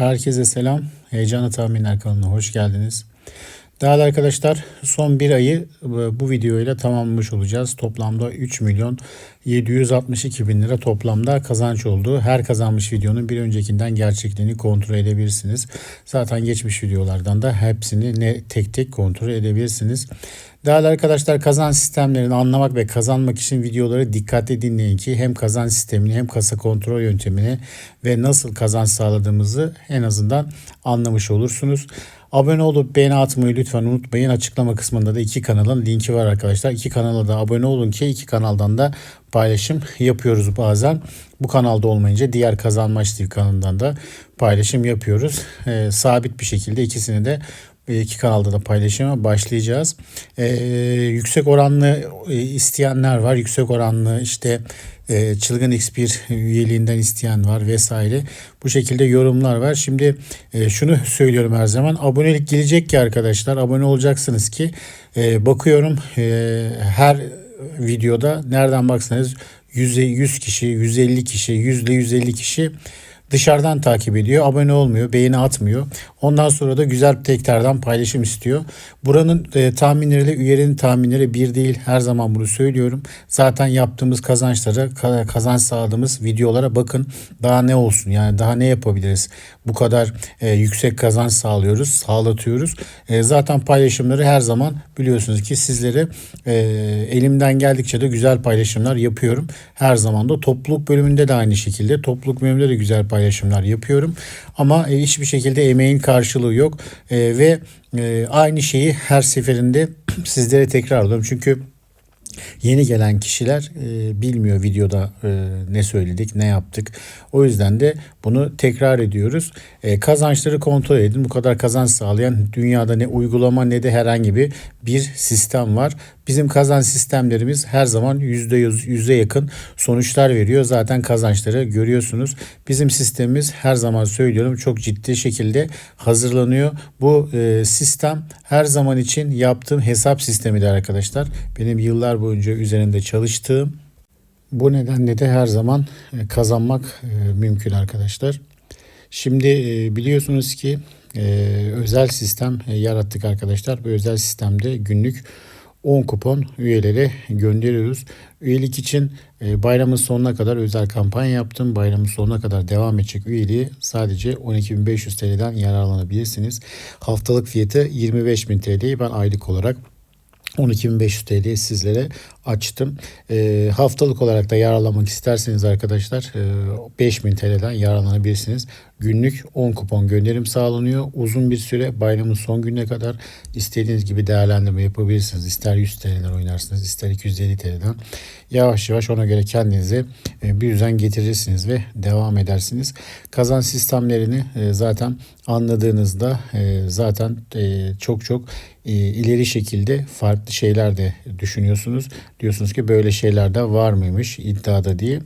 Herkese selam. Heyecanlı Tahminler kanalına hoş geldiniz. Değerli arkadaşlar son bir ayı e, bu videoyla tamamlamış olacağız. Toplamda 3 milyon 762 bin lira toplamda kazanç oldu. Her kazanmış videonun bir öncekinden gerçekliğini kontrol edebilirsiniz. Zaten geçmiş videolardan da hepsini ne tek tek kontrol edebilirsiniz. Değerli arkadaşlar kazanç sistemlerini anlamak ve kazanmak için videoları dikkatli dinleyin ki hem kazanç sistemini hem kasa kontrol yöntemini ve nasıl kazanç sağladığımızı en azından anlamış olursunuz. Abone olup beğeni atmayı lütfen unutmayın. Açıklama kısmında da iki kanalın linki var arkadaşlar. İki kanala da abone olun ki iki kanaldan da paylaşım yapıyoruz bazen. Bu kanalda olmayınca diğer Kazanmaç kanalından da paylaşım yapıyoruz. Ee, sabit bir şekilde ikisini de iki kanalda da paylaşıma başlayacağız. Ee, yüksek oranlı e, isteyenler var. Yüksek oranlı işte e, Çılgın X1 üyeliğinden isteyen var vesaire. Bu şekilde yorumlar var. Şimdi e, şunu söylüyorum her zaman. Abonelik gelecek ki arkadaşlar. Abone olacaksınız ki e, bakıyorum e, her videoda nereden baksanız 100, 100 kişi, 150 kişi, yüzde 150 kişi dışarıdan takip ediyor. Abone olmuyor, beğeni atmıyor. Ondan sonra da güzel tekrardan paylaşım istiyor. Buranın e, tahminleriyle üyelerin tahminleri bir değil. Her zaman bunu söylüyorum. Zaten yaptığımız kazançlara, kazanç sağladığımız videolara bakın. Daha ne olsun yani daha ne yapabiliriz? Bu kadar e, yüksek kazanç sağlıyoruz, sağlatıyoruz. E, zaten paylaşımları her zaman biliyorsunuz ki sizlere e, elimden geldikçe de güzel paylaşımlar yapıyorum. Her zaman da topluluk bölümünde de aynı şekilde. Topluluk bölümünde de güzel paylaşımlar yapıyorum. Ama e, hiçbir şekilde emeğin karşılığı yok. E, ve e, aynı şeyi her seferinde sizlere tekrarlıyorum. Çünkü Yeni gelen kişiler e, bilmiyor videoda e, ne söyledik, ne yaptık. O yüzden de bunu tekrar ediyoruz. E, kazançları kontrol edin. Bu kadar kazanç sağlayan dünyada ne uygulama ne de herhangi bir bir sistem var. Bizim kazanç sistemlerimiz her zaman %100 yüze yakın sonuçlar veriyor. Zaten kazançları görüyorsunuz. Bizim sistemimiz her zaman söylüyorum çok ciddi şekilde hazırlanıyor. Bu e, sistem her zaman için yaptığım hesap sistemidir arkadaşlar. Benim yıllar boyunca üzerinde çalıştığım bu nedenle de her zaman e, kazanmak e, mümkün arkadaşlar. Şimdi e, biliyorsunuz ki özel sistem yarattık arkadaşlar. Bu özel sistemde günlük 10 kupon üyelere gönderiyoruz. Üyelik için bayramın sonuna kadar özel kampanya yaptım. Bayramın sonuna kadar devam edecek üyeliği sadece 12.500 TL'den yararlanabilirsiniz. Haftalık fiyatı 25.000 TL'yi ben aylık olarak 12.500 TL sizlere açtım. E, haftalık olarak da yararlanmak isterseniz arkadaşlar e, 5000 TL'den yararlanabilirsiniz. Günlük 10 kupon gönderim sağlanıyor. Uzun bir süre bayramın son gününe kadar istediğiniz gibi değerlendirme yapabilirsiniz. İster 100 TL'den oynarsınız ister 250 TL'den. Yavaş yavaş ona göre kendinize e, bir düzen getirirsiniz ve devam edersiniz. Kazan sistemlerini e, zaten anladığınızda e, zaten çok çok ileri şekilde farklı şeyler de düşünüyorsunuz. Diyorsunuz ki böyle şeyler de var mıymış iddiada diye.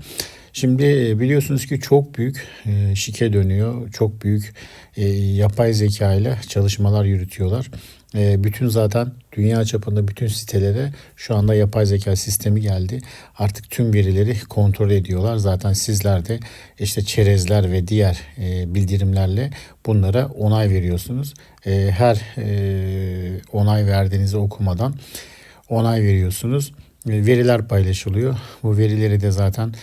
Şimdi e, biliyorsunuz ki çok büyük e, şike dönüyor. Çok büyük e, yapay zeka ile çalışmalar yürütüyorlar. Bütün zaten dünya çapında bütün sitelere şu anda yapay zeka sistemi geldi. Artık tüm verileri kontrol ediyorlar. Zaten sizler de işte çerezler ve diğer bildirimlerle bunlara onay veriyorsunuz. Her onay verdiğinizi okumadan onay veriyorsunuz. Veriler paylaşılıyor. Bu verileri de zaten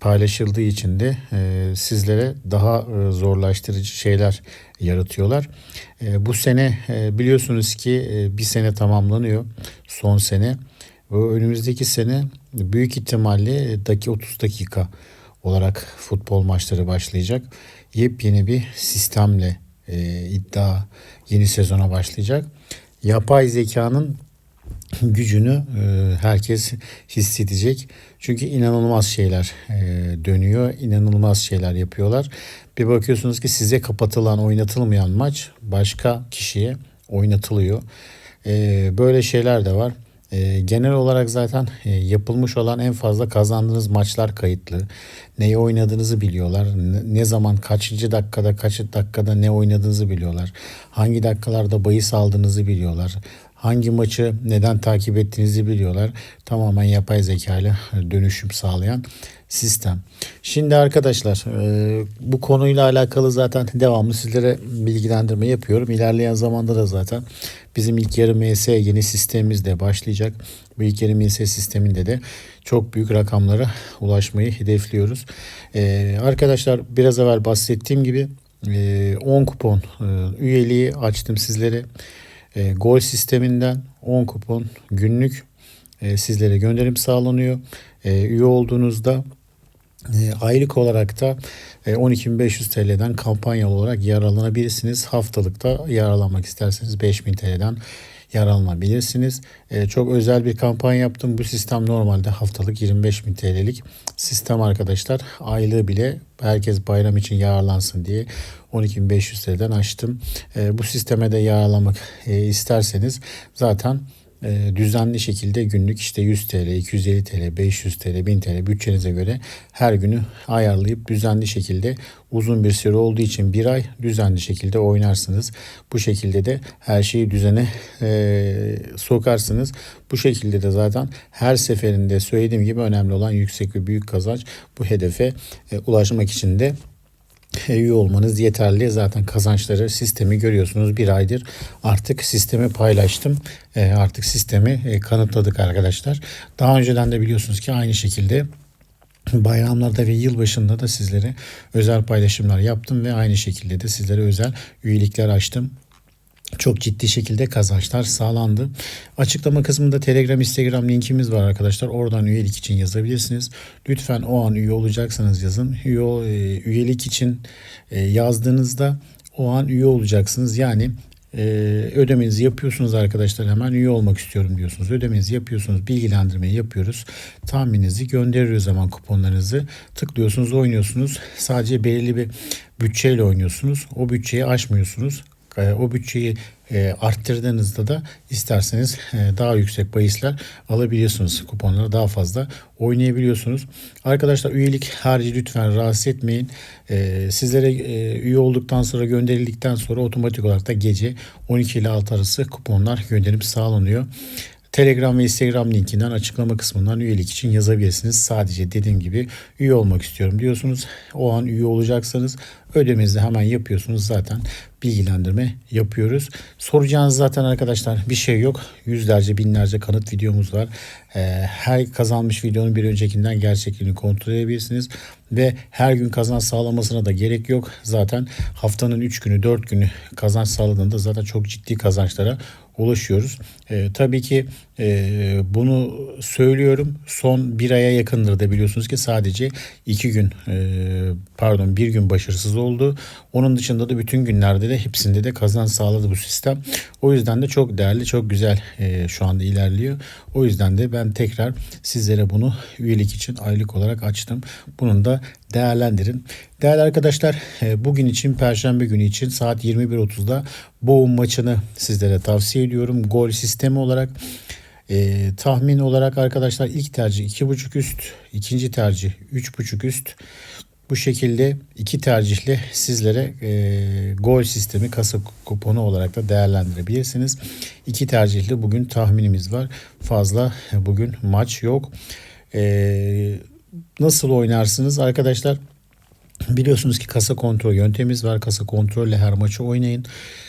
paylaşıldığı için de e, sizlere daha e, zorlaştırıcı şeyler yaratıyorlar. E, bu sene e, biliyorsunuz ki e, bir sene tamamlanıyor. Son sene. Ve önümüzdeki sene büyük ihtimalle daki 30 dakika olarak futbol maçları başlayacak. Yepyeni bir sistemle e, iddia yeni sezona başlayacak. Yapay zekanın gücünü e, herkes hissedecek. Çünkü inanılmaz şeyler e, dönüyor, inanılmaz şeyler yapıyorlar. Bir bakıyorsunuz ki size kapatılan, oynatılmayan maç başka kişiye oynatılıyor. E, böyle şeyler de var. Genel olarak zaten yapılmış olan en fazla kazandığınız maçlar kayıtlı. Neyi oynadığınızı biliyorlar. Ne zaman kaçıncı dakikada kaç dakikada ne oynadığınızı biliyorlar. Hangi dakikalarda bahis aldığınızı biliyorlar hangi maçı neden takip ettiğinizi biliyorlar. Tamamen yapay zeka ile dönüşüm sağlayan sistem. Şimdi arkadaşlar e, bu konuyla alakalı zaten devamlı sizlere bilgilendirme yapıyorum. İlerleyen zamanda da zaten bizim ilk yarı MS yeni sistemimiz de başlayacak. Bu ilk yarı MS sisteminde de çok büyük rakamlara ulaşmayı hedefliyoruz. E, arkadaşlar biraz evvel bahsettiğim gibi 10 e, kupon üyeliği açtım sizlere. Gol sisteminden 10 kupon günlük sizlere gönderim sağlanıyor. Üye olduğunuzda e, aylık olarak da e, 12.500 TL'den kampanyalı olarak yararlanabilirsiniz. Haftalıkta yararlanmak isterseniz 5.000 TL'den yararlanabilirsiniz. E, çok özel bir kampanya yaptım. Bu sistem normalde haftalık 25.000 TL'lik sistem arkadaşlar. Aylığı bile herkes bayram için yararlansın diye 12.500 TL'den açtım. E, bu sisteme de yararlanmak e, isterseniz zaten e, düzenli şekilde günlük işte 100 TL, 250 TL, 500 TL, 1000 TL bütçenize göre her günü ayarlayıp düzenli şekilde uzun bir süre olduğu için bir ay düzenli şekilde oynarsınız. Bu şekilde de her şeyi düzene e, sokarsınız. Bu şekilde de zaten her seferinde söylediğim gibi önemli olan yüksek ve büyük kazanç bu hedefe e, ulaşmak için de üye olmanız yeterli. Zaten kazançları sistemi görüyorsunuz. Bir aydır artık sistemi paylaştım. E, artık sistemi e, kanıtladık arkadaşlar. Daha önceden de biliyorsunuz ki aynı şekilde bayramlarda ve yılbaşında da sizlere özel paylaşımlar yaptım ve aynı şekilde de sizlere özel üyelikler açtım çok ciddi şekilde kazançlar sağlandı. Açıklama kısmında Telegram, Instagram linkimiz var arkadaşlar. Oradan üyelik için yazabilirsiniz. Lütfen o an üye olacaksanız yazın. Üye, e, üyelik için e, yazdığınızda o an üye olacaksınız. Yani e, ödemenizi yapıyorsunuz arkadaşlar hemen üye olmak istiyorum diyorsunuz. Ödemenizi yapıyorsunuz, bilgilendirmeyi yapıyoruz. Tahmininizi gönderiyoruz zaman kuponlarınızı. Tıklıyorsunuz, oynuyorsunuz. Sadece belirli bir bütçeyle oynuyorsunuz. O bütçeyi aşmıyorsunuz. E, o bütçeyi e, arttırdığınızda da isterseniz e, daha yüksek bahisler alabiliyorsunuz. Kuponları daha fazla oynayabiliyorsunuz. Arkadaşlar üyelik harici lütfen rahatsız etmeyin. Sizlere üye olduktan sonra gönderildikten sonra otomatik olarak da gece 12 ile 6 arası kuponlar gönderim sağlanıyor. Telegram ve Instagram linkinden açıklama kısmından üyelik için yazabilirsiniz. Sadece dediğim gibi üye olmak istiyorum diyorsunuz. O an üye olacaksanız ödemenizi hemen yapıyorsunuz. Zaten bilgilendirme yapıyoruz. Soracağınız zaten arkadaşlar bir şey yok. Yüzlerce binlerce kanıt videomuz var. Ee, her kazanmış videonun bir öncekinden gerçekliğini kontrol edebilirsiniz. Ve her gün kazanç sağlamasına da gerek yok. Zaten haftanın 3 günü 4 günü kazanç sağladığında zaten çok ciddi kazançlara ulaşıyoruz. E, tabii ki e, bunu söylüyorum. Son bir aya yakındır da biliyorsunuz ki sadece iki gün e, pardon bir gün başarısız oldu. Onun dışında da bütün günlerde de hepsinde de kazanç sağladı bu sistem. O yüzden de çok değerli, çok güzel e, şu anda ilerliyor. O yüzden de ben tekrar sizlere bunu üyelik için aylık olarak açtım. Bunun da değerlendirin. Değerli arkadaşlar e, bugün için Perşembe günü için saat 21.30'da Boğum maçını sizlere tavsiye ediyorum. Gol sistemi olarak e, tahmin olarak arkadaşlar ilk tercih 2.5 üst, ikinci tercih 3.5 üst. Bu şekilde iki tercihle sizlere e, gol sistemi kasa kuponu olarak da değerlendirebilirsiniz. İki tercihli bugün tahminimiz var. Fazla bugün maç yok. E, nasıl oynarsınız arkadaşlar? Biliyorsunuz ki kasa kontrol yöntemimiz var. Kasa kontrolle her maçı oynayın.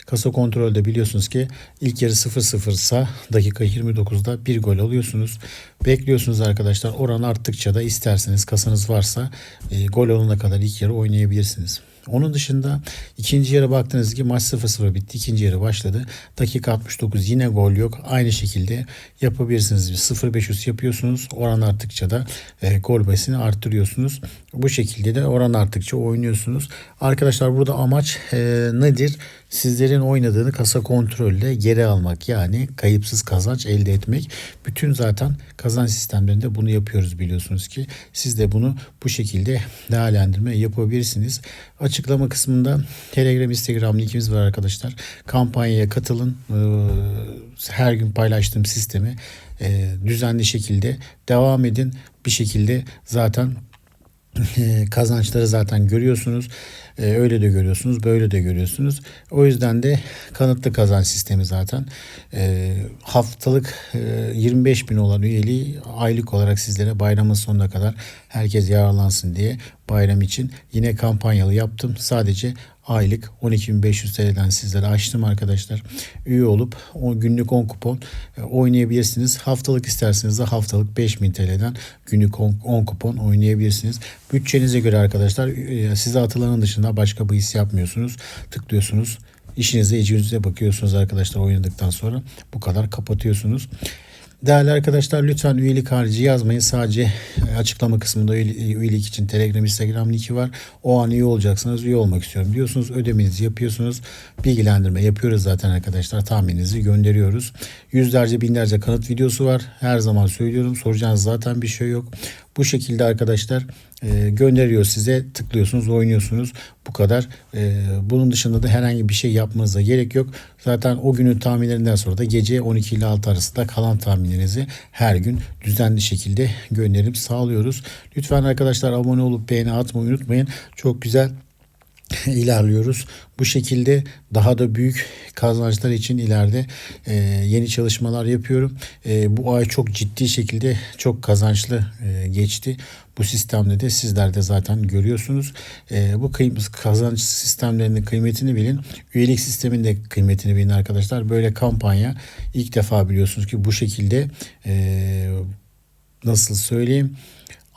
Kasa kontrolde biliyorsunuz ki ilk yarı 0-0 sa dakika 29'da bir gol alıyorsunuz. Bekliyorsunuz arkadaşlar. Oran arttıkça da isterseniz kasanız varsa e, gol olana kadar ilk yarı oynayabilirsiniz. Onun dışında ikinci yarı baktığınız gibi maç 0-0 bitti. İkinci yarı başladı. Dakika 69 yine gol yok. Aynı şekilde yapabilirsiniz. 0-500 yapıyorsunuz. Oran arttıkça da e, gol basını arttırıyorsunuz. Bu şekilde de oran arttıkça oynuyorsunuz. Arkadaşlar burada amaç e, nedir? Sizlerin oynadığını kasa kontrolle geri almak yani kayıpsız kazanç elde etmek. Bütün zaten kazanç sistemlerinde bunu yapıyoruz biliyorsunuz ki. Siz de bunu bu şekilde değerlendirme yapabilirsiniz. Açıklama kısmında Telegram, Instagram linkimiz var arkadaşlar. Kampanyaya katılın. Ee, her gün paylaştığım sistemi e, düzenli şekilde devam edin. Bir şekilde zaten kazançları zaten görüyorsunuz. Öyle de görüyorsunuz, böyle de görüyorsunuz. O yüzden de kanıtlı kazanç sistemi zaten. Haftalık e, 25 bin olan üyeliği aylık olarak sizlere bayramın sonuna kadar herkes yararlansın diye bayram için yine kampanyalı yaptım. Sadece aylık 12.500 TL'den sizlere açtım arkadaşlar. Üye olup o günlük 10 kupon e, oynayabilirsiniz. Haftalık isterseniz de haftalık 5000 TL'den günlük 10, 10 kupon oynayabilirsiniz. Bütçenize göre arkadaşlar e, size atılanın dışında başka bir his yapmıyorsunuz. Tıklıyorsunuz. İşinize, icinize bakıyorsunuz arkadaşlar oynadıktan sonra. Bu kadar kapatıyorsunuz. Değerli arkadaşlar lütfen üyelik harici yazmayın. Sadece açıklama kısmında üyelik için Telegram, Instagram linki var. O an üye olacaksınız. Üye olmak istiyorum diyorsunuz. Ödemenizi yapıyorsunuz. Bilgilendirme yapıyoruz zaten arkadaşlar. Tahmininizi gönderiyoruz. Yüzlerce binlerce kanıt videosu var. Her zaman söylüyorum. Soracağınız zaten bir şey yok. Bu şekilde arkadaşlar e, gönderiyor size tıklıyorsunuz oynuyorsunuz bu kadar. E, bunun dışında da herhangi bir şey yapmanıza gerek yok. Zaten o günün tahminlerinden sonra da gece 12 ile 6 arasında kalan tahminlerinizi her gün düzenli şekilde gönderim sağlıyoruz. Lütfen arkadaşlar abone olup beğeni atmayı unutmayın. Çok güzel ilerliyoruz. Bu şekilde daha da büyük kazançlar için ileride e, yeni çalışmalar yapıyorum. E, bu ay çok ciddi şekilde çok kazançlı e, geçti. Bu sistemde de sizler de zaten görüyorsunuz. E, bu kazanç sistemlerinin kıymetini bilin. Üyelik sisteminde kıymetini bilin arkadaşlar. Böyle kampanya ilk defa biliyorsunuz ki bu şekilde e, nasıl söyleyeyim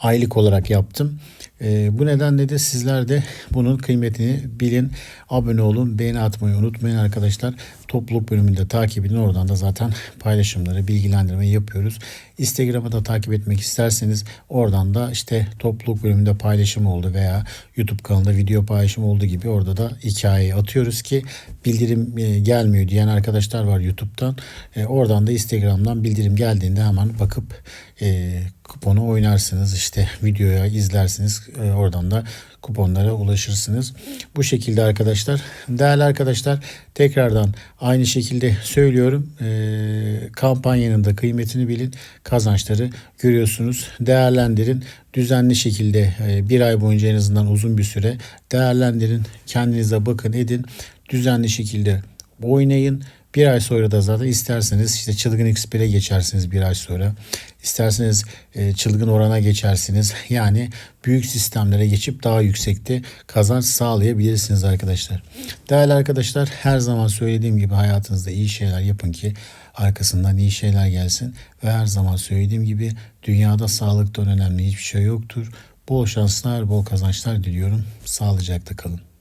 aylık olarak yaptım. E, bu nedenle de sizler de bunun kıymetini bilin. Abone olun, beğeni atmayı unutmayın arkadaşlar. Topluluk bölümünde takip edin. Oradan da zaten paylaşımları, bilgilendirmeyi yapıyoruz. Instagram'ı da takip etmek isterseniz oradan da işte topluluk bölümünde paylaşım oldu veya YouTube kanalında video paylaşım olduğu gibi orada da hikayeyi atıyoruz ki bildirim e, gelmiyor diyen arkadaşlar var YouTube'dan. E, oradan da Instagram'dan bildirim geldiğinde hemen bakıp e, kuponu oynarsınız. işte videoya izlersiniz. E, oradan da kuponlara ulaşırsınız. Bu şekilde arkadaşlar. Değerli arkadaşlar tekrardan aynı şekilde söylüyorum. E, kampanyanın da kıymetini bilin. Kazançları görüyorsunuz. Değerlendirin. Düzenli şekilde e, bir ay boyunca en azından uzun bir süre değerlendirin. Kendinize bakın edin. Düzenli şekilde oynayın bir ay sonra da zaten isterseniz işte çılgın X1'e geçersiniz bir ay sonra. İsterseniz e, çılgın orana geçersiniz. Yani büyük sistemlere geçip daha yüksekte kazanç sağlayabilirsiniz arkadaşlar. Değerli arkadaşlar her zaman söylediğim gibi hayatınızda iyi şeyler yapın ki arkasından iyi şeyler gelsin. Ve her zaman söylediğim gibi dünyada sağlıktan önemli hiçbir şey yoktur. Bol şanslar, bol kazançlar diliyorum. Sağlıcakla kalın.